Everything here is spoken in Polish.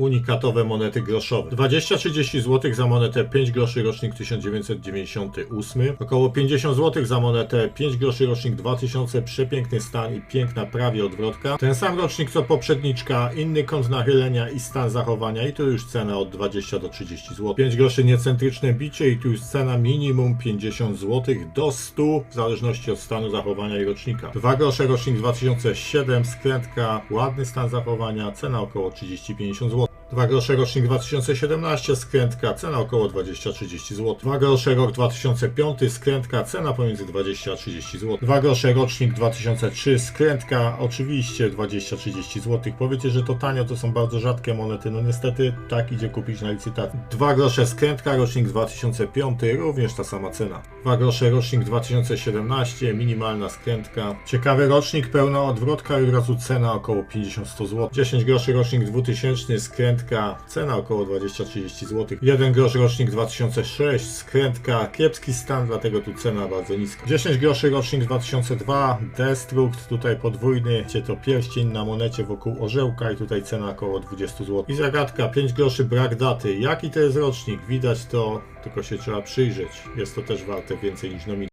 Unikatowe monety groszowe. 20-30 zł za monetę 5 groszy rocznik 1998. Około 50 zł za monetę 5 groszy rocznik 2000. Przepiękny stan i piękna prawie odwrotka. Ten sam rocznik co poprzedniczka, inny kąt nachylenia i stan zachowania i tu już cena od 20 do 30 zł. 5 groszy niecentryczne bicie i tu już cena minimum 50 zł do 100 w zależności od stanu zachowania i rocznika. 2 grosze rocznik 2007, skrętka, ładny stan zachowania, cena około 30-50 zł. 2 grosze rocznik 2017, skrętka, cena około 20-30 zł. 2 grosze rok 2005, skrętka, cena pomiędzy 20 a 30 zł. 2 grosze rocznik 2003, skrętka, oczywiście 20-30 zł. Powiecie, że to tanio, to są bardzo rzadkie monety, no niestety tak idzie kupić na licytacji. 2 grosze skrętka, rocznik 2005, również ta sama cena. 2 grosze rocznik 2017, minimalna skrętka. Ciekawy rocznik, pełna odwrotka i od razu cena około 50-100 zł. 10 groszy rocznik 2000, skrętka, cena około 20-30 zł. 1 grosz rocznik 2006, skrętka, kiepski stan, dlatego tu cena bardzo niska. 10 groszy rocznik 2002, destrukt, tutaj podwójny, gdzie to pierścień na monecie wokół orzełka i tutaj cena około 20 zł. I zagadka, 5 groszy brak daty. Jaki to jest rocznik? Widać to, tylko się trzeba przyjrzeć. Jest to też warte więcej niż nominał.